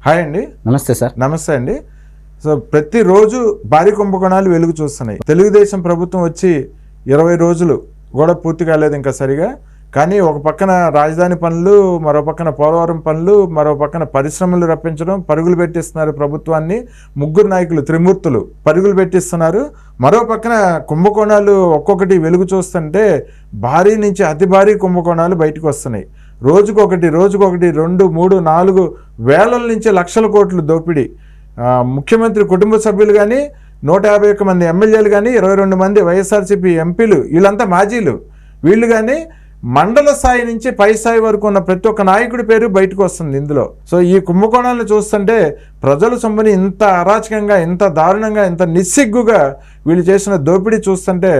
Hi అండి. నమస్తే sir. నమస్తే అండి. సో ప్రతిరోజు భారీ కుంభకోణాలు వెలుగు చూస్తున్నాయి. తెలుగుదేశం ప్రభుత్వం వచ్చి ఇరవై రోజులు కూడా పూర్తి కాలేదు ఇంకా సరిగా. కానీ ఒక పక్కన రాజధాని పనులు మరో పక్కన పోలవరం పనులు మరో పక్కన పరిశ్రమలు రప్పించడం పరుగులు పెట్టిస్తున్నారు ప్రభుత్వాన్ని. ముగ్గురు నాయకులు త్రిమూర్తులు పరుగులు పెట్టిస్తున్నారు. మరో పక్కన కుంభకోణాలు ఒక్కొక్కటి వెలుగు చూస్తుంటే భారీ నుంచి అతి భారీ కుంభకోణాలు బయటకు వస్తున్నాయి. రోజుకొకటి రోజుకొకటి రెండు మూడు నాలుగు వేలల నుంచి లక్షల కోట్లు దోపిడీ. ముఖ్యమంత్రి కుటుంబ సభ్యులు కానీ నూట యాభై ఒక్క మంది ఎమ్మెల్యేలు కానీ ఇరవై రెండు మంది వైఎస్ఆర్సీపీ ఎంపీలు వీళ్ళంతా మాజీలు. వీళ్ళు కానీ మండల స్థాయి నుంచి పై స్థాయి వరకు ఉన్న ప్రతి ఒక్క నాయకుడి పేరు బయటకు వస్తుంది ఇందులో. సో ఈ కుంభకోణాలను చూస్తుంటే ప్రజల సొమ్ముని ఇంత అరాచకంగా ఇంత దారుణంగా ఇంత నిస్సిగ్గుగా వీళ్ళు చేసిన దోపిడీ చూస్తుంటే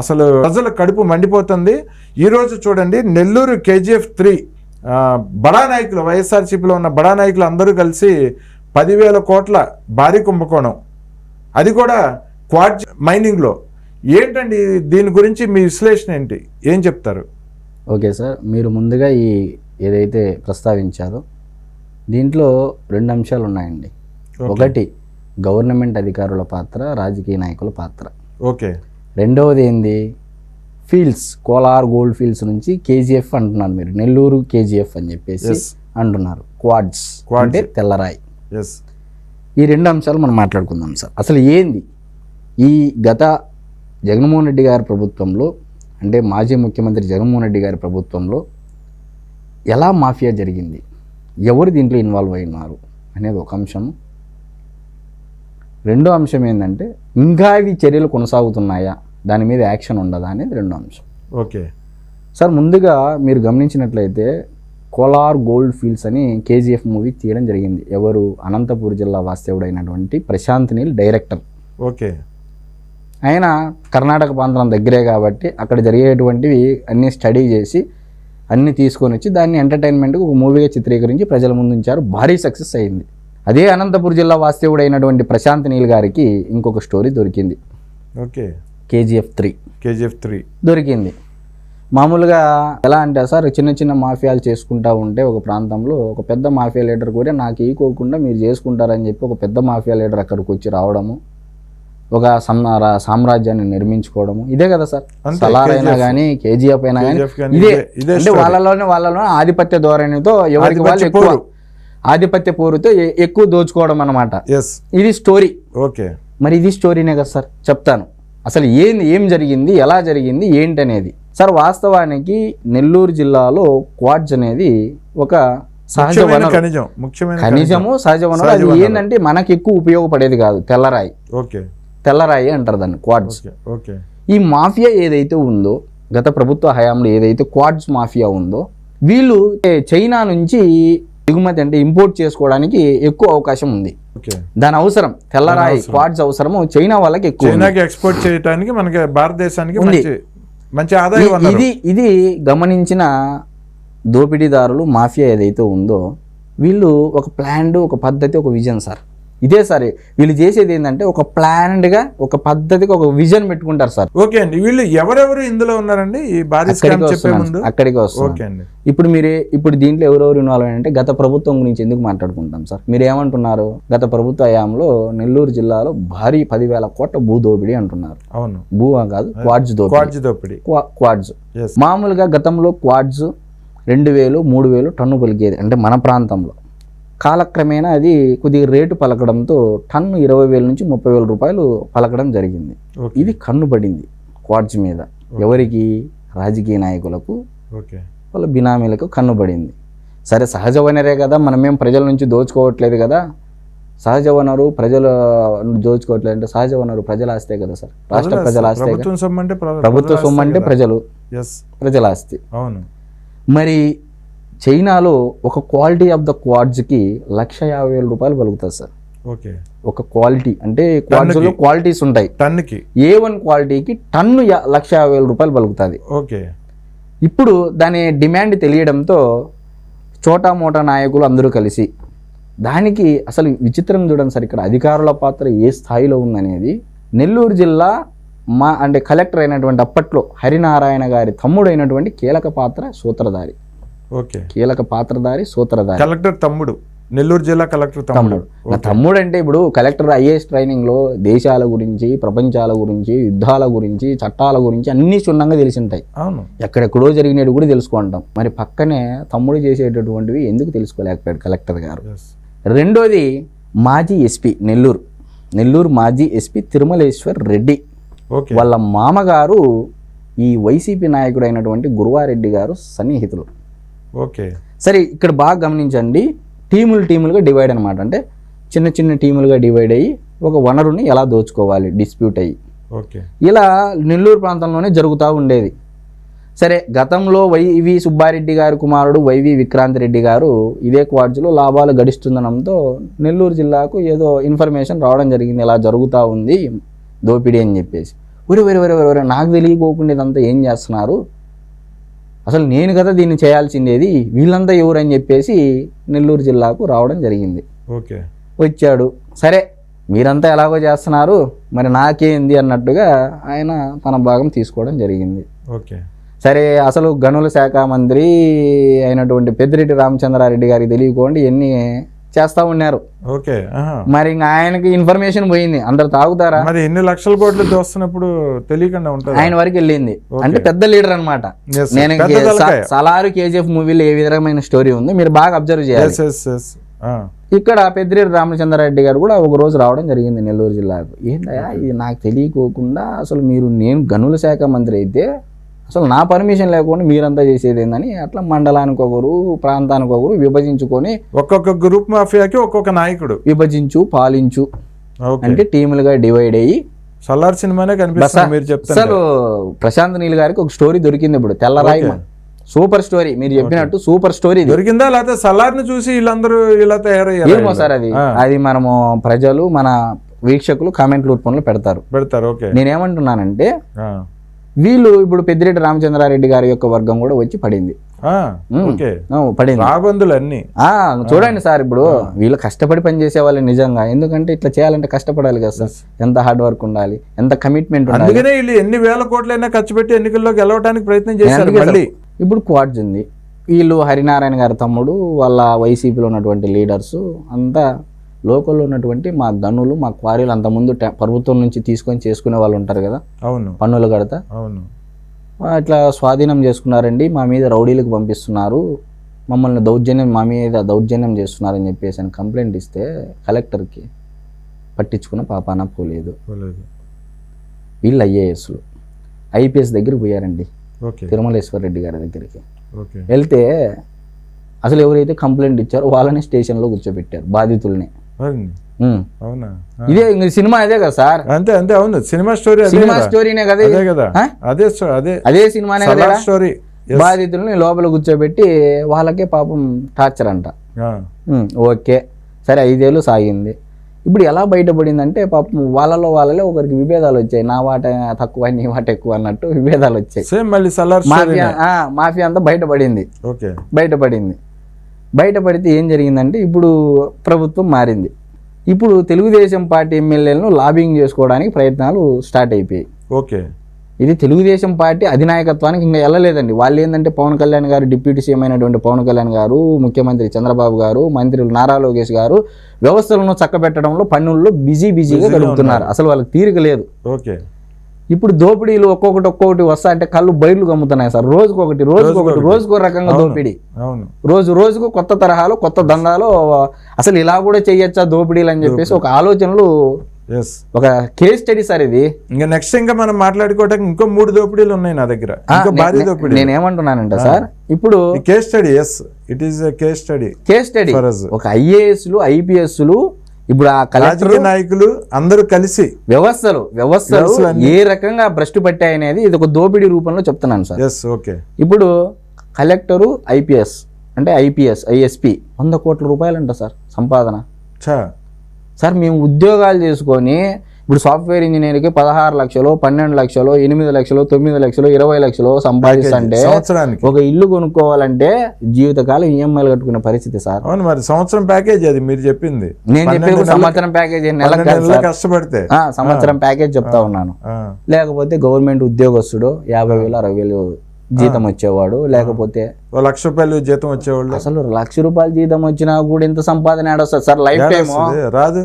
అసలు ప్రజల కడుపు మండిపోతుంది. ఈరోజు చూడండి నెల్లూరు కేజీఎఫ్ త్రీ బడా నాయకులు వైఎస్ఆర్సీపీలో ఉన్న బడా నాయకులు అందరూ కలిసి పదివేల కోట్ల భారీ కుంభకోణం. అది కూడా క్వాడ్ మైనింగ్లో. ఏంటండి దీని గురించి మీ విశ్లేషణ ఏంటి? ఏం చెప్తారు? ఓకే సార్ మీరు ముందుగా ఈ ఏదైతే ప్రస్తావించారో దీంట్లో రెండు అంశాలు ఉన్నాయండి. ఒకటి గవర్నమెంట్ అధికారుల పాత్ర రాజకీయ నాయకుల పాత్ర. ఓకే. రెండవది ఏంది? ఫీల్డ్స్ కోలార్ గోల్డ్ ఫీల్డ్స్ నుంచి కేజీఎఫ్ అంటున్నారు మీరు. నెల్లూరు కేజీఎఫ్ అని చెప్పేసి. అంటున్నారు. క్వాడ్స్. అంటే తెల్లరాయి. ఈ రెండు అంశాలు మనం మాట్లాడుకుందాం సార్. అసలు ఏంది? ఈ గత జగన్మోహన్ రెడ్డి గారి ప్రభుత్వంలో అంటే మాజీ ముఖ్యమంత్రి జగన్మోహన్ రెడ్డి గారి ప్రభుత్వంలో ఎలా మాఫియా జరిగింది? ఎవరు దీంట్లో ఇన్వాల్వ్ అయినారు అనేది ఒక అంశం. రెండో అంశం ఏంటంటే ఇంకా ఇవి చర్యలు కొనసాగుతున్నాయా? దాని మీద యాక్షన్ ఉండదా అనేది రెండో అంశం. ఓకే. సార్ ముందుగా మీరు గమనించినట్లయితే కోలార్ గోల్డ్ ఫీల్డ్స్ అని కేజీఎఫ్ మూవీ తీయడం జరిగింది. ఎవరు? అనంతపూర్ జిల్లా వాస్తవుడైనటువంటి ప్రశాంత్ నీల్ డైరెక్టర్. ఓకే. ఆయన కర్ణాటక ప్రాంతం దగ్గరే కాబట్టి అక్కడ జరిగేటువంటివి అన్నీ స్టడీ చేసి అన్నీ తీసుకొని వచ్చి దాన్ని ఎంటర్టైన్మెంట్కి ఒక మూవీగా చిత్రీకరించి ప్రజల ముందు ఉంచారు. భారీ సక్సెస్ అయింది. అదే అనంతపూర్ జిల్లా వాస్తవుడైనటువంటి ప్రశాంత్ నీల్ గారికి ఇంకొక స్టోరీ దొరికింది. Okay. KGF three. KGF three. దొరికింది. మామూలుగా ఎలా అంటే సార్ చిన్న చిన్న మాఫియాలు చేసుకుంటా ఉంటే ఒక ప్రాంతంలో ఒక పెద్ద మాఫియా లీడర్ కూడా నాకు ఈకోకుండా మీరు చేసుకుంటారని చెప్పి ఒక పెద్ద మాఫియా లీడర్ అక్కడికి వచ్చి రావడము ఒక సామ్రాజ్యాన్ని నిర్మించుకోవడము ఇదే కదా సార్. సలార్ అయినా. కానీ కేజీఎఫ్ అయినా కానీ ఇదే. అంటే. వాళ్ళలోనే వాళ్ళలోనే ఆధిపత్య ధోరణితో ఎవరికి వాళ్ళు ఎక్కువ. ఆధిపత్య పోరుతో ఎక్కువ దోచుకోవడం అన్నమాట. ఎస్ ఇది స్టోరీ ఓకే. మరి ఇది స్టోరీనే కదా సార్ చెప్తాను. అసలు ఏంది ఏం జరిగింది ఎలా జరిగింది ఏంటి అనేది సార్ వాస్తవానికి నెల్లూరు జిల్లాలో క్వాడ్జ్ అనేది ఒక సహజ వనరు. ఖనిజం ముఖ్యమైన ఖనిజము సహజ వనరు. అది. ఏంటంటే మనకి ఎక్కువ ఉపయోగపడేది కాదు తెల్లరాయి. ఓకే. తెల్లరాయి అంటారు దాన్ని క్వాడ్స్ ఓకే ఈ మాఫియా ఏదైతే ఉందో గత ప్రభుత్వ హయాంలో ఏదైతే క్వాడ్స్ మాఫియా ఉందో వీళ్ళు ఏ, చైనా నుంచి దిగుమతి అంటే ఇంపోర్ట్ చేసుకోవడానికి ఎక్కువ అవకాశం ఉంది. దాని అవసరం తెల్లరాయి క్వాడ్స్ అవసరము చైనా వాళ్ళకి ఎక్కువ. చైనాకి ఎక్స్పోర్ట్ చేయడానికి మనకి భారతదేశానికి ఉంది. మంచి ఆదాయం ఇది ఇది గమనించిన దోపిడీదారులు మాఫియా ఏదైతే ఉందో వీళ్ళు ఒక ప్లాన్డ్ ఒక పద్ధతి ఒక విజన్ సార్. ఇదే సార్ వీళ్ళు చేసేది ఏంటంటే ఒక ప్లాన్డ్గా ఒక పద్ధతికి ఒక విజన్ పెట్టుకుంటారు సార్. ఓకే అండి. వీళ్ళు ఎవరెవరు ఇందులో ఉన్నారండి? ఈ అక్కడికి అండి. ఇప్పుడు మీరే ఇప్పుడు దీంట్లో ఎవరెవరు ఇన్వాల్వ్ అంటే గత ప్రభుత్వం గురించి ఎందుకు మాట్లాడుకుంటాం సార్? మీరు ఏమంటున్నారు? గత ప్రభుత్వ హయాంలో నెల్లూరు జిల్లాలో భారీ పదివేల కోట్ల భూ దోపిడీ అంటున్నారు. అవును. భూ కాదు క్వాడ్జ్ దోపిడీ. క్వాడ్జి దోపిడి. క్వా- క్వాడ్జ్ మామూలుగా గతంలో క్వాడ్స్ రెండు వేలు మూడు వేలు టన్ను పలికేది అంటే మన ప్రాంతంలో. కాలక్రమేణా అది కొద్దిగా రేటు పలకడంతో టన్ను ఇరవై వేల నుంచి ముప్పై వేల రూపాయలు పలకడం జరిగింది. ఇది కన్ను పడింది క్వాడ్స్ మీద ఎవరికి? రాజకీయ నాయకులకు. వాళ్ళ బినామీలకు కన్ను పడింది సరే సహజ వనరే కదా మనమేం ప్రజల నుంచి దోచుకోవట్లేదు కదా? సహజ వనరు ప్రజల దోచుకోవట్లేదు అంటే సహజ వనరు ప్రజల ఆస్తే కదా సార్? రాష్ట్ర ప్రజల ఆస్తే. ప్రభుత్వం సొమ్ము అంటే ప్రజల ప్రజల ఆస్తి. అవును. మరి చైనాలో ఒక క్వాలిటీ ఆఫ్ ద క్వాడ్స్కి లక్ష యాభై వేల రూపాయలు పలుకుతుంది సార్. ఓకే. ఒక క్వాలిటీ అంటే క్వాడ్స్లో క్వాలిటీస్ ఉంటాయి. టన్నుకి? ఏ వన్ క్వాలిటీకి టన్ను లక్ష యాభై వేల రూపాయలు పలుకుతుంది. ఓకే. ఇప్పుడు దాని డిమాండ్ తెలియడంతో చోటా మోటా నాయకులు అందరూ కలిసి దానికి అసలు విచిత్రం చూడండి సార్ ఇక్కడ అధికారుల పాత్ర ఏ స్థాయిలో ఉందనేది. నెల్లూరు జిల్లా మా అంటే కలెక్టర్ అయినటువంటి అప్పట్లో హరినారాయణ గారి తమ్ముడైనటువంటి కీలక పాత్ర సూత్రధారి. ఓకే. కీలక పాత్రధారి సూత్రధారి. కలెక్టర్ తమ్ముడు. నెల్లూరు జిల్లా కలెక్టర్ తమ్ముడు. నా తమ్ముడు అంటే ఇప్పుడు కలెక్టర్ ఐఏఎస్ ట్రైనింగ్లో దేశాల గురించి ప్రపంచాల గురించి యుద్ధాల గురించి చట్టాల గురించి అన్నీ క్షుణ్ణంగా తెలిసి ఉంటాయి అవును. ఎక్కడెక్కడో జరిగినవి కూడా తెలుసుకుంటాం. మరి పక్కనే తమ్ముడు చేసేటటువంటివి ఎందుకు తెలుసుకోలేకపోయాడు కలెక్టర్ గారు. రెండోది మాజీ ఎస్పీ నెల్లూరు. నెల్లూరు మాజీ ఎస్పీ తిరుమలేశ్వర్ రెడ్డి. వాళ్ళ మామగారు ఈ వైసీపీ నాయకుడు అయినటువంటి గురువారెడ్డి గారు సన్నిహితులు. ఓకే. సరే ఇక్కడ బాగా గమనించండి. టీములు టీములుగా డివైడ్ అనమాట అంటే చిన్న చిన్న టీములుగా డివైడ్ అయ్యి ఒక వనరుని ఎలా దోచుకోవాలి డిస్ప్యూట్ అయ్యి. ఓకే. ఇలా నెల్లూరు ప్రాంతంలోనే జరుగుతూ ఉండేది. సరే గతంలో వైవి సుబ్బారెడ్డి గారి కుమారుడు వైవి విక్రాంత్ రెడ్డి గారు ఇదే క్వార్ట్స్లో లాభాలు గడిస్తుందనంతో నెల్లూరు జిల్లాకు ఏదో ఇన్ఫర్మేషన్ రావడం జరిగింది. ఇలా జరుగుతూ ఉంది దోపిడీ అని చెప్పేసి. ఒరే ఒరే ఒరే ఒరే నాకు తెలియకోకుండా ఇదంతా ఏం చేస్తున్నారు? అసలు నేను కదా దీన్ని చేయాల్సిందేది వీళ్ళంతా ఎవరు అని చెప్పేసి నెల్లూరు జిల్లాకు రావడం జరిగింది. ఓకే. వచ్చాడు. సరే మీరంతా ఎలాగో చేస్తున్నారు మరి నాకేంది అన్నట్టుగా ఆయన తన భాగం తీసుకోవడం జరిగింది. ఓకే. సరే అసలు గనుల శాఖ మంత్రి అయినటువంటి పెద్దిరెడ్డి రామచంద్రారెడ్డి గారికి తెలియకోండి ఎన్ని చేస్తూ ఉన్నారు. ఓకే. మరి ఆయనకి ఇన్ఫర్మేషన్ పోయింది. అందరు తాగుతారా? మరి ఎన్ని లక్షల కోట్లు దోస్తున్నప్పుడు తెలియకుండా ఉంటుంది? ఆయన వరకు వెళ్ళింది. అంటే పెద్ద లీడర్ అనమాట. నేను. సలారు కేజీఎఫ్ మూవీలో ఏ విధమైన స్టోరీ ఉంది మీరు బాగా అబ్జర్వ్ చేయాలి. ఇక్కడ పెద్దిరెడ్డి రామచంద్రారెడ్డి గారు కూడా ఒక రోజు రావడం జరిగింది నెల్లూరు జిల్లాకు. ఏంటయ్యా ఇది నాకు తెలియకోకుండా అసలు మీరు నేను గనుల శాఖ మంత్రి అయితే అసలు నా పర్మిషన్ లేకుండా మీరంతా చేసేది ఏందని అట్లా మండలానికి ఒకరు ప్రాంతానికి ఒకరు విభజించుకొని ఒక్కొక్క గ్రూప్ మాఫియాకి ఒక్కొక్క నాయకుడు. విభజించు పాలించు అంటే టీములుగా డివైడ్ అయ్యి సల్లార్ సినిమానే కనిపిస్తుంది మీరు చెప్తారు అసలు ప్రశాంత్ నీల్ గారికి ఒక స్టోరీ దొరికింది ఇప్పుడు తెల్లరాయి. సూపర్ స్టోరీ మీరు చెప్పినట్టు సూపర్ స్టోరీ దొరికిందా లేకపోతే సల్లార్ని చూసి వీళ్ళందరూ ఇలా తయారయ్యారు ఏమో సార్ అది. అది మనము ప్రజలు మన వీక్షకులు కామెంట్ రూపంలో పెడతారు. పెడతారు ఓకే. నేనేమంటున్నానంటే. వీళ్ళు ఇప్పుడు పెద్దిరెడ్డి రామచంద్రారెడ్డి గారి యొక్క వర్గం కూడా వచ్చి పడింది. పడింది. చూడండి సార్ ఇప్పుడు వీళ్ళు కష్టపడి పని చేసే వాళ్ళు నిజంగా. ఎందుకంటే ఇట్లా చేయాలంటే కష్టపడాలి కదా సార్. ఎంత హార్డ్ వర్క్ ఉండాలి ఎంత కమిట్మెంట్ ఉండాలి. అందుకనే వీళ్ళు ఎన్ని వేల కోట్లైనా ఖర్చు పెట్టి ఎన్నికల్లో గెలవడానికి ప్రయత్నం చేశారు మళ్ళీ. ఇప్పుడు క్వాడ్స్ ఉంది. వీళ్ళు హరినారాయణ గారి తమ్ముడు వాళ్ళ వైసీపీలో ఉన్నటువంటి లీడర్స్ అంతా లోకల్లో ఉన్నటువంటి మా గనులు మా క్వారీలు అంతకుముందు టె- ప్రభుత్వం నుంచి తీసుకొని చేసుకునే వాళ్ళు ఉంటారు కదా? అవును. పన్నులు కడతా? అవును. ఇట్లా స్వాధీనం చేసుకున్నారండి మా మీద రౌడీలకు పంపిస్తున్నారు. మమ్మల్ని దౌర్జన్యం మా మీద దౌర్జన్యం చేస్తున్నారని చెప్పేసి అని కంప్లైంట్ ఇస్తే కలెక్టర్కి పట్టించుకున్న పాపాన పోలేదు. వీళ్ళు ఐఏఎస్లు. ఐపీఎస్ దగ్గరికి పోయారండి. తిరుమలేశ్వర్ రెడ్డి గారి దగ్గరికి. ఓకే. వెళ్తే అసలు ఎవరైతే కంప్లైంట్ ఇచ్చారో వాళ్ళని స్టేషన్లో కూర్చోబెట్టారు బాధితుల్ని. అవునా. ఇదే సినిమా అదే కదా సార్? అంతే అంతే అవును. Cinema story cinema. స్టోరీనే కదా అదే. కదా? అదే అదే. అదే సినిమానే కదా స్టోరీ. బాధితుల్ని లోపల కూర్చోబెట్టి వాళ్ళకే పాపం టార్చర్ అంట. ఓకే. సరే ఐదేళ్ళు సాగింది. ఇప్పుడు ఎలా బయటపడిందంటే పాపం వాళ్ళలో వాళ్ళలో ఒకరికి విభేదాలు వచ్చాయి. నా వాట తక్కువ నీ వాట ఎక్కువ అన్నట్టు విభేదాలు వచ్చాయి. మాఫియా మాఫియా అంతా బయటపడింది. ఓకే. బయటపడింది. బయటపడితే ఏం జరిగిందంటే ఇప్పుడు ప్రభుత్వం మారింది. ఇప్పుడు తెలుగుదేశం పార్టీ ఎమ్మెల్యేలను లాబింగ్ చేసుకోవడానికి ప్రయత్నాలు స్టార్ట్ అయిపోయాయి. ఓకే. ఇది తెలుగుదేశం పార్టీ అధినాయకత్వానికి ఇంకా వెళ్ళలేదండి వాళ్ళు ఏంటంటే పవన్ కళ్యాణ్ గారు డిప్యూటీ సీఎం అయినటువంటి పవన్ కళ్యాణ్ గారు ముఖ్యమంత్రి చంద్రబాబు గారు మంత్రులు నారా లోకేష్ గారు వ్యవస్థలను చక్కబెట్టడంలో పన్నుల్లో బిజీ బిజీగా బిజీగా గడుపుతున్నారు. అసలు వాళ్ళకి తీరిక లేదు. ఓకే. ఇప్పుడు దోపిడీలు ఒక్కొక్కటి ఒక్కొక్కటి వస్తా అంటే కళ్ళు బయర్లు గమ్ముతున్నాయి సార్. రోజుకొకటి రోజుకొకటి రోజుకో రకంగా అవును. దోపిడీ. అవును. రోజు రోజుకు కొత్త తరహాలో కొత్త దందాలో అసలు ఇలా కూడా చేయొచ్చా దోపిడీలు అని చెప్పేసి ఒక ఆలోచనలు ఎస్ ఒక కేస్ స్టడీ సార్ ఇది. ఇంకా నెక్స్ట్ ఇంకా మనం మాట్లాడుకోవటానికి ఇంకో మూడు దోపిడీలు ఉన్నాయి నా దగ్గర. ఇంకో భారీ దోపిడీ నేనేమంటున్నానంటే సార్ ఇప్పుడు case study yes it is case study case study. ఒక ఐఏఎస్లు ఐపీఎస్లు ఇప్పుడు ఆ కలెక్టర్ నాయకులు అందరూ కలిసి వ్యవస్థలు వ్యవస్థలు ఏ రకంగా భ్రష్టు పట్టాయి అనేది ఇది ఒక దోపిడీ రూపంలో చెప్తున్నాను సార్. ఎస్ ఓకే ఇప్పుడు కలెక్టరు ఐపీఎస్ అంటే ఐపీఎస్ ఐఎస్పి వంద కోట్ల రూపాయలు అంట సార్ సంపాదన. సార్ మేము ఉద్యోగాలు చేసుకొని ఇప్పుడు సాఫ్ట్వేర్ ఇంజనీర్కి పదహారు లక్షలు పన్నెండు లక్షలు ఎనిమిది లక్షలు తొమ్మిది లక్షలు ఇరవై లక్షలు సంపాదిస్తుంటే ఒక ఇల్లు కొనుక్కోవాలంటే జీవితకాలం ఈఎంఐలు కట్టుకునే పరిస్థితి సార్. అవును మరి సంవత్సరం ప్యాకేజ్ అది మీరు చెప్పింది. నేను చెప్పేది సంవత్సరం ప్యాకేజ్ సార్. కష్టపడితే. సంవత్సరం ప్యాకేజ్ చెప్తా ఉన్నాను. లేకపోతే గవర్నమెంట్ ఉద్యోగస్తుడు యాభై వేలు అరవై వేలు జీతం వచ్చేవాడు. లేకపోతే లక్ష రూపాయలు జీతం వచ్చేవాళ్ళు. అసలు లక్ష రూపాయల జీతం వచ్చినా కూడా ఇంత సంపాదన ఏడొస్తుంది సార్ లైఫ్ టైమ్? రాదు.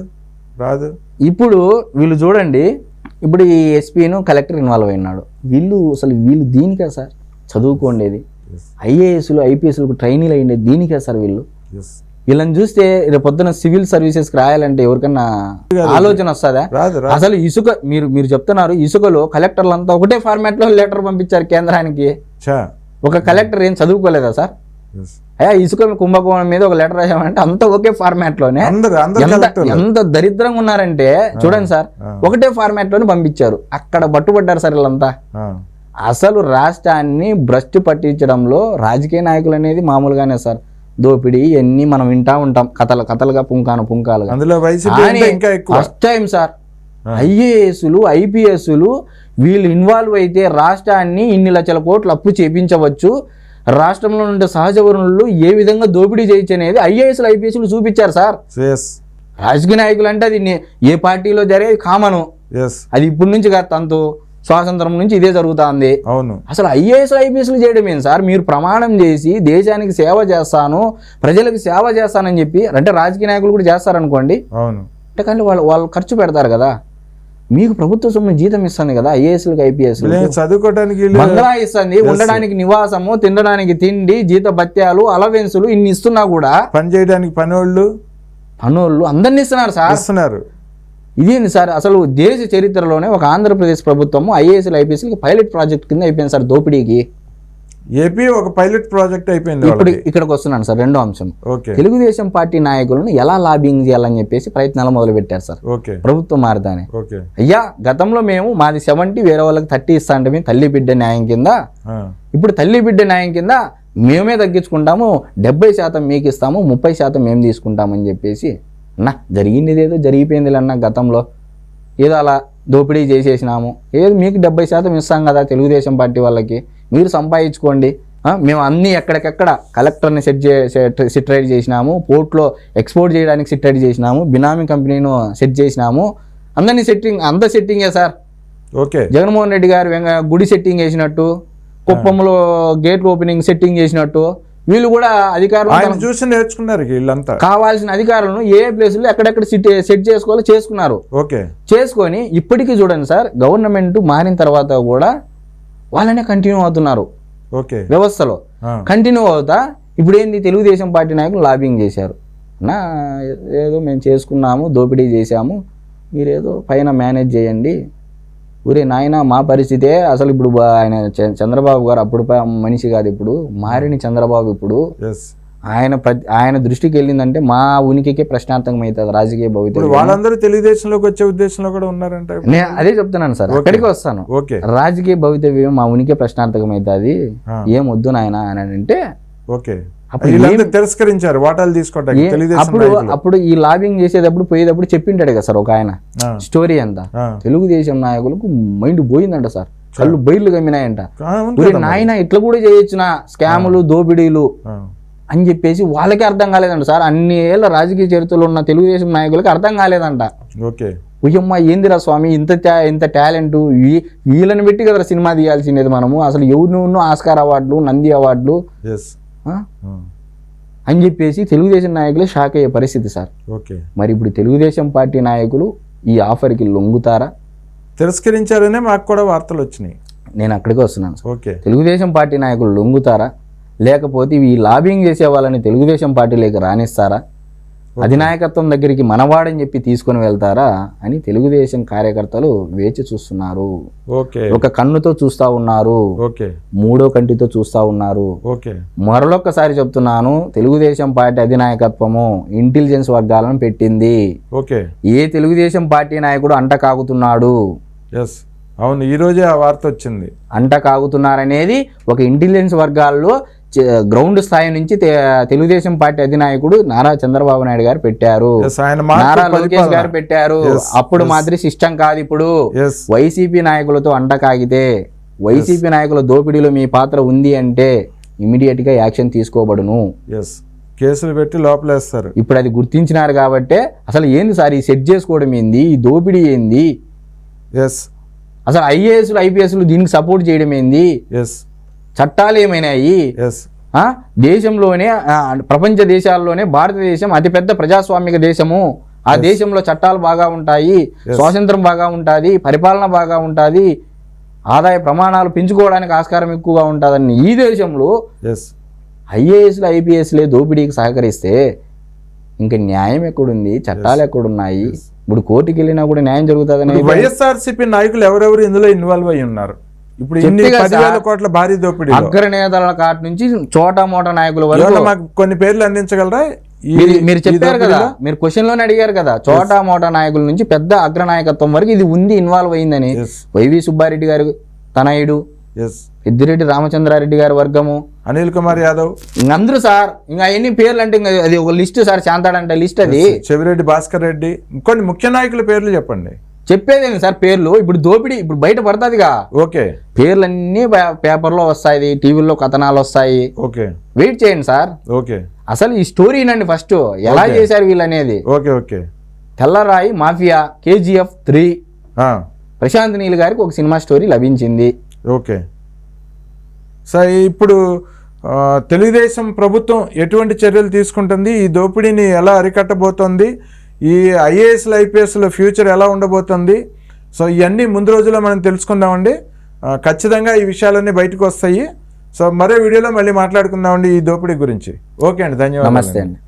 రాదు. ఇప్పుడు వీళ్ళు చూడండి ఇప్పుడు ఈ ఎస్పీను కలెక్టర్ ఇన్వాల్వ్ అయినాడు. వీళ్ళు అసలు వీళ్ళు దీనికే సార్? చదువుకోండేది. ఐఏఎస్లు ఐపీఎస్లకు ట్రైనీలు అయ్యిండేది దీనికే సార్ వీళ్ళు. వీళ్ళని చూస్తే రేపు పొద్దున సివిల్ సర్వీసెస్కి రాయాలంటే ఎవరికన్నా ఆలోచన వస్తుందా? అసలు ఇసుక మీరు మీరు చెప్తున్నారు ఇసుకలో కలెక్టర్లు అంతా ఒకటే ఫార్మాట్లో లెటర్ పంపించారు కేంద్రానికి. ఒక కలెక్టర్ ఏం చదువుకోలేదా సార్. అయ్యా ఇసుక కుంభకోణం మీద ఒక లెటర్ రాసామంటే అంతా ఒకే ఫార్మాట్లోనే ఎంత దరిద్రంగా ఉన్నారంటే చూడండి సార్. ఒకటే ఫార్మాట్లోనే పంపించారు. అక్కడ పట్టుబడ్డారు సార్ వీళ్ళంతా. అసలు రాష్ట్రాన్ని భ్రష్టు పట్టించడంలో రాజకీయ నాయకులు అనేది మామూలుగానే సార్. దోపిడీ ఇవన్నీ మనం వింటా ఉంటాం. కథలు కథలుగా పుంకాను పుంకాలుగా. అందులో ఫస్ట్ టైం సార్. ఐఏఎస్లు ఐపీఎస్లు వీళ్ళు ఇన్వాల్వ్ అయితే రాష్ట్రాన్ని ఇన్ని లక్షల కోట్లు అప్పు చేపించవచ్చు. రాష్ట్రంలో ఉండే సహజ వనరులు ఏ విధంగా దోపిడీ చేయొచ్చు అనేది ఐఏఎస్లు ఐపీఎస్లు చూపించారు సార్. రాజకీయ నాయకులు అంటే అది ఏ పార్టీలో జరిగే కామను. అది ఇప్పటి నుంచి కాదు తంతు. స్వాతంత్రం నుంచి ఇదే జరుగుతుంది. అవును. అసలు ఐఏఎస్ ఐపీఎస్లు చేయడం ఏంటి సార్? మీరు ప్రమాణం చేసి దేశానికి సేవ చేస్తాను ప్రజలకు సేవ చేస్తానని చెప్పి అంటే రాజకీయ నాయకులు కూడా చేస్తారనుకోండి. అవును. అంటే కానీ వాళ్ళు వాళ్ళు ఖర్చు పెడతారు కదా. మీకు ప్రభుత్వ సొమ్ము జీతం ఇస్తుంది కదా ఐఏఎస్లకు ఐపీఎస్ చదువుకోవడానికి బంగ్లా ఇస్తుంది ఉండడానికి నివాసము తినడానికి తిండి జీత భత్యాలు అలవెన్సులు ఇన్ని ఇస్తున్నా కూడా పని చేయడానికి పని వాళ్ళు పనులు అందరినీ ఇస్తున్నారు సార్. ఇస్తున్నారు. ఇదేంది సార్? అసలు దేశ చరిత్రలోనే ఒక ఆంధ్రప్రదేశ్ ప్రభుత్వము ఐఏఎస్ఎల్ ఐపీఎస్కి పైలట్ ప్రాజెక్ట్ కింద అయిపోయింది సార్ దోపిడీకి. ఏపీ ఒక పైలట్ ప్రాజెక్ట్ అయిపోయింది ఇప్పుడు ఇక్కడికి వస్తున్నాను సార్ రెండో అంశం. తెలుగుదేశం పార్టీ నాయకులను ఎలా లాబింగ్ చేయాలని చెప్పేసి ప్రయత్నాలు మొదలు పెట్టారు సార్ ప్రభుత్వం మారుతానే. ఓకే. అయ్యా గతంలో మేము మాది సెవెంటీ వేరే వాళ్ళకి థర్టీ ఇస్తా అంటే మేము తల్లి బిడ్డ న్యాయం కింద. ఇప్పుడు తల్లి బిడ్డ న్యాయం కింద మేమే తగ్గించుకుంటాము డెబ్బై శాతం మీకు ఇస్తాము ముప్పై శాతం మేము తీసుకుంటామని చెప్పేసి. అన్న జరిగింది ఏదో జరిగిపోయింది అన్న గతంలో. ఏదో అలా దోపిడీ చేసేసినాము. ఏదో మీకు డెబ్బై శాతం ఇస్తాం కదా తెలుగుదేశం పార్టీ వాళ్ళకి. మీరు సంపాదించుకోండి. మేము అన్నీ ఎక్కడికెక్కడ కలెక్టర్ని సెట్ చే సెట్- సిట్ రైడ్ చేసినాము. పోర్ట్లో ఎక్స్పోర్ట్ చేయడానికి సిట్ రైడ్ చేసినాము. బినామీ కంపెనీను సెట్ చేసినాము. అందరినీ సెట్టింగ్ అంత సెట్టింగే సార్. ఓకే. జగన్మోహన్ రెడ్డి గారు గుడి సెట్టింగ్ చేసినట్టు కుప్పంలో గేట్ ఓపెనింగ్ సెట్టింగ్ చేసినట్టు వీళ్ళు కూడా అధికారులు చూసి నేర్చుకున్నారు వీళ్ళంతా. కావాల్సిన అధికారులను ఏ ప్లేసుల్లో ఎక్కడెక్కడ సెట్ సెట్ చేసుకోవాలో చేసుకున్నారు. ఓకే. చేసుకొని ఇప్పటికీ చూడండి సార్ గవర్నమెంట్ మారిన తర్వాత కూడా వాళ్ళనే కంటిన్యూ అవుతున్నారు. ఓకే. వ్యవస్థలో. కంటిన్యూ అవుతా ఇప్పుడు ఏంది తెలుగుదేశం పార్టీ నాయకులు లాబింగ్ చేశారు. నా ఏదో మేము చేసుకున్నాము దోపిడీ చేశాము మీరేదో పైన మేనేజ్ చేయండి. ఊరే నాయన మా పరిస్థితే అసలు ఇప్పుడు ఆయన చంద్రబాబు గారు అప్పుడు మనిషి కాదు ఇప్పుడు మారిన చంద్రబాబు ఇప్పుడు. ఆయన ఆయన దృష్టికి వెళ్ళిందంటే మా ఉనికికే ప్రశ్నార్థకం అవుతుంది రాజకీయ భవిష్యత్తు వాళ్ళందరూ తెలుగుదేశంలోకి వచ్చే ఉద్దేశంలో కూడా ఉన్నారంట నేను అదే చెప్తున్నాను సార్ అక్కడికి వస్తాను. ఓకే. రాజకీయ భవితవ్యం మా ఉనికి ప్రశ్నార్థకం అవుతుంది. ఏం వద్దు నాయన అని అంటే ఓకే. అప్పుడు తిరస్కరించారు వాటాలు తీసుకోవటానికి అప్పుడు. అప్పుడు ఈ లాబింగ్ చేసేటప్పుడు పోయేటప్పుడు చెప్పింటాడు కదా సార్ ఒక ఆయన. స్టోరీ అంతా. తెలుగుదేశం నాయకులకు మైండ్ పోయిందంట సార్. కళ్ళు బయలు మరి. నాయన ఇట్లా కూడా చేయొచ్చునా? స్కాములు దోపిడీలు. అని చెప్పేసి వాళ్ళకే అర్థం కాలేదంట సార్. అన్ని ఏళ్ళ రాజకీయ చరిత్రలో ఉన్న తెలుగుదేశం నాయకులకి అర్థం కాలేదంట. ఓకే. ఉయ్యమ్మ ఏందిరా స్వామి ఇంత ఇంత టాలెంట్ వీళ్ళని పెట్టి కదా సినిమా తీయాల్సిందేది మనము. అసలు ఎవరినో ఆస్కార్ అవార్డులు నంది అవార్డులు? అని చెప్పేసి తెలుగుదేశం నాయకులే షాక్ అయ్యే పరిస్థితి సార్. ఓకే. మరి ఇప్పుడు తెలుగుదేశం పార్టీ నాయకులు ఈ ఆఫర్కి లొంగుతారా? తిరస్కరించారనే మాకు కూడా వార్తలు వచ్చినాయి. నేను అక్కడికి వస్తున్నాను ఓకే. తెలుగుదేశం పార్టీ నాయకులు లొంగుతారా? లేకపోతే ఈ లాబింగ్ చేసే వాళ్ళని తెలుగుదేశం పార్టీలోకి రాణిస్తారా అధినాయకత్వం దగ్గరికి మనవాడని చెప్పి తీసుకొని వెళ్తారా అని తెలుగుదేశం కార్యకర్తలు వేచి చూస్తున్నారు. ఒక కన్నుతో చూస్తా ఉన్నారు. మూడో కంటితో చూస్తా ఉన్నారు. మరొకసారి చెప్తున్నాను తెలుగుదేశం పార్టీ అధినాయకత్వము ఇంటెలిజెన్స్ వర్గాలను పెట్టింది. ఏ తెలుగుదేశం పార్టీ నాయకుడు అంట కాగుతున్నాడు? అవును ఈ రోజే ఆ వార్త వచ్చింది. అంట కాగుతున్నారనేది ఒక ఇంటెలిజెన్స్ వర్గాల్లో గ్రౌండ్ స్థాయి నుంచి తెలుగుదేశం పార్టీ అధినాయకుడు నారా చంద్రబాబు నాయుడు గారు పెట్టారు. నారా లోకేష్. గారు పెట్టారు. అప్పుడు మాత్రం సిస్టం కాదు ఇప్పుడు. వైసీపీ నాయకులతో అంట కాగితే వైసీపీ నాయకుల దోపిడీలో మీ పాత్ర ఉంది అంటే ఇమీడియట్గా యాక్షన్ తీసుకోబడును. కేసులు పెట్టి లోపలేస్తారు. ఇప్పుడు అది గుర్తించినారు కాబట్టే అసలు ఏంది సార్ ఈ సెట్ చేసుకోవడం ఏంది? ఈ దోపిడీ ఏంది? ఎస్ అసలు ఐఏఎస్లు ఐపీఎస్లు దీనికి సపోర్ట్ చేయడం ఏంది? ఎస్ చట్టాలు ఏమైనాయి? దేశంలోనే ప్రపంచ దేశాల్లోనే భారతదేశం అతిపెద్ద ప్రజాస్వామిక దేశము. ఆ దేశంలో చట్టాలు బాగా ఉంటాయి స్వాతంత్రం బాగా ఉంటుంది పరిపాలన బాగా ఉంటుంది ఆదాయ ప్రమాణాలు పెంచుకోవడానికి ఆస్కారం ఎక్కువగా ఉంటుందని ఈ దేశంలో ఎస్ ఐఏఎస్లు ఐపీఎస్లే దోపిడీకి సహకరిస్తే ఇంకా న్యాయం ఎక్కడుంది? చట్టాలు ఎక్కడున్నాయి? ఇప్పుడు కోర్టుకి వెళ్ళినా కూడా న్యాయం జరుగుతుందని వైఎస్ఆర్సీపీ నాయకులు ఎవరెవరు ఇందులో ఇన్వాల్వ్ అయి ఉన్నారు? ఇప్పుడు ఇన్ని పదివేల. కోట్ల భారీ దోపిడీ అగ్రనేతల కాటి నుంచి చోటా మోటా నాయకుల వరకు మాకు కొన్ని పేర్లు అందించగలరా? మీరు చెప్పారు కదా? మీరు క్వశ్చన్లోనే అడిగారు కదా చోటా మోటా నాయకుల నుంచి పెద్ద అగ్రనాయకత్వం వరకు ఇది ఉంది ఇన్వాల్వ్ అయిందని. వైవి సుబ్బారెడ్డి గారు తనయుడు పెద్దిరెడ్డి రామచంద్రారెడ్డి గారి వర్గము. అనిల్ కుమార్ యాదవ్. అందరూ సార్ ఇంకా ఎన్ని పేర్లు అంటే ఇంకా అది ఒక లిస్ట్ సార్ శాంతాడంటే లిస్ట్ అది. చెవిరెడ్డి భాస్కర్ రెడ్డి. కొన్ని ముఖ్య నాయకుల పేర్లు చెప్పండి. చెప్పేదేంటి సార్? పేర్లు. ఇప్పుడు దోపిడీ ఇప్పుడు బయట పడుతుందిగా. ఓకే. పేర్లన్నీ పేపర్లో వస్తాయి టీవీల్లో కథనాలు వస్తాయి. ఓకే. వెయిట్ చేయండి సార్. ఓకే. అసలు ఈ స్టోరీ నండి ఫస్ట్? ఎలా. చేశారు వీళ్ళనేది? Okay okay. తెల్లరాయి mafia KGF three. Prashanth Neel గారికి ఒక సినిమా స్టోరీ లభించింది. ఓకే. సార్ ఇప్పుడు తెలుగుదేశం ప్రభుత్వం ఎటువంటి చర్యలు తీసుకుంటుంది? ఈ దోపిడీని ఎలా అరికట్టబోతోంది? ఈ ఐఏఎస్లు ఐపీఎస్ల ఫ్యూచర్ ఎలా ఉండబోతుంది? సో ఇవన్నీ ముందు రోజుల్లో మనం తెలుసుకుందామండి. ఖచ్చితంగా ఈ విషయాలన్నీ బయటకు వస్తాయి. సో మరో వీడియోలో మళ్ళీ మాట్లాడుకుందామండి ఈ దోపిడీ గురించి. ఓకే అండి ధన్యవాదాలు. నమస్తే అండి.